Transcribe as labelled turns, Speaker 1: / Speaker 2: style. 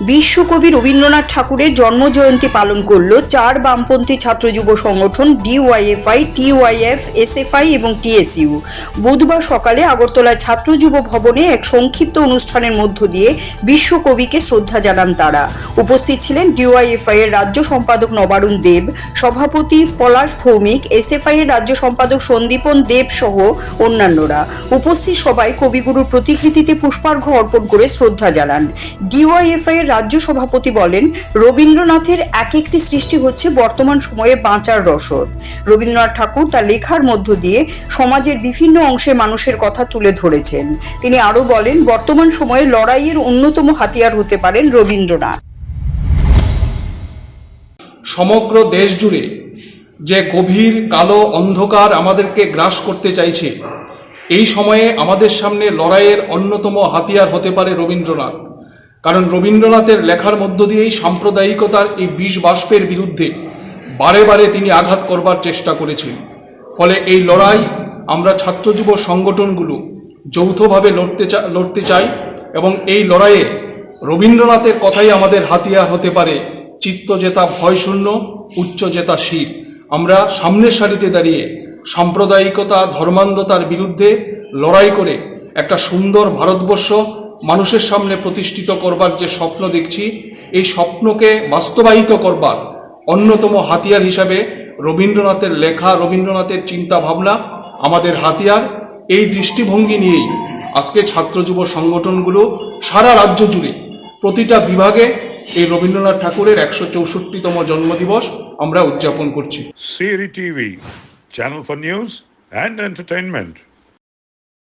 Speaker 1: বিশ্বকবি রবীন্দ্রনাথ ঠাকুরের জন্মজয়ন্তী পালন করল চার বামপন্থী ছাত্র যুব সংগঠন ডিওয়াইএফআই, টিওয়াইএফ, এসএফআই এবং টিএসইউ। বুধবার সকালে আগরতলায় ছাত্র যুব ভবনে এক সংক্ষিপ্ত অনুষ্ঠানের মধ্য দিয়ে বিশ্বকবিকে শ্রদ্ধা জানান তারা। উপস্থিত ছিলেন ডিওয়াইএফআই এর রাজ্য সম্পাদক নবারুণ দেব, সভাপতি পলাশ ভৌমিক, এসএফআই এর রাজ্য সম্পাদক সন্দীপন দেব সহ অন্যান্যরা। উপস্থিত সবাই কবিগুরুর প্রতিকৃতিতে পুষ্পার্ঘ্য অর্পণ করে শ্রদ্ধা জানান। ডিওয়াইএফআই এর রাজ্য সভাপতি বলেন, রবীন্দ্রনাথের এক একটি সৃষ্টি হচ্ছে বর্তমান সময়ে বাঁচার রসদ। রবীন্দ্রনাথ ঠাকুর তার লেখার মধ্য দিয়ে সমাজের বিভিন্ন অংশের মানুষের কথা তুলে ধরেছেন। তিনি আরও বলেন, বর্তমান সময়ে লড়াইয়ের অন্যতম হাতিয়ার হতে পারেন রবীন্দ্রনাথ।
Speaker 2: সমগ্র দেশ জুড়ে যে গভীর কালো অন্ধকার আমাদেরকে গ্রাস করতে চাইছে, এই সময়ে আমাদের সামনে লড়াইয়ের অন্যতম হাতিয়ার হতে পারে রবীন্দ্রনাথ। কারণ রবীন্দ্রনাথের লেখার মধ্য দিয়েই সাম্প্রদায়িকতার এই বিষ বাষ্পের বিরুদ্ধে বারে বারে তিনি আঘাত করবার চেষ্টা করেছেন। ফলে এই লড়াই আমরা ছাত্র যুব সংগঠনগুলো যৌথভাবে লড়তে লড়তে চাই এবং এই লড়াইয়ে রবীন্দ্রনাথের কথাই আমাদের হাতিয়ার হতে পারে। চিত্ত জেতা ভয়শূন্য, উচ্চ জেতা শির। আমরা সামনের সারিতে দাঁড়িয়ে সাম্প্রদায়িকতা, ধর্মান্ধতার বিরুদ্ধে লড়াই করে একটা সুন্দর ভারতবর্ষ মানুষের সামনে প্রতিষ্ঠিত করবার যে স্বপ্ন দেখছি, এই স্বপ্নকে বাস্তবায়িত করবার অন্যতম হাতিয়ার হিসাবে রবীন্দ্রনাথের লেখা, রবীন্দ্রনাথের চিন্তা ভাবনা আমাদের হাতিয়ার এই দৃষ্টিভঙ্গি নিয়েই আজকে ছাত্র যুব সংগঠনগুলো সারা রাজ্য জুড়ে প্রতিটা বিভাগে এই রবীন্দ্রনাথ ঠাকুরের একশো চৌষট্টিতম জন্মদিবস আমরা উদযাপন করছি
Speaker 3: Siri TV channel for news and entertainment.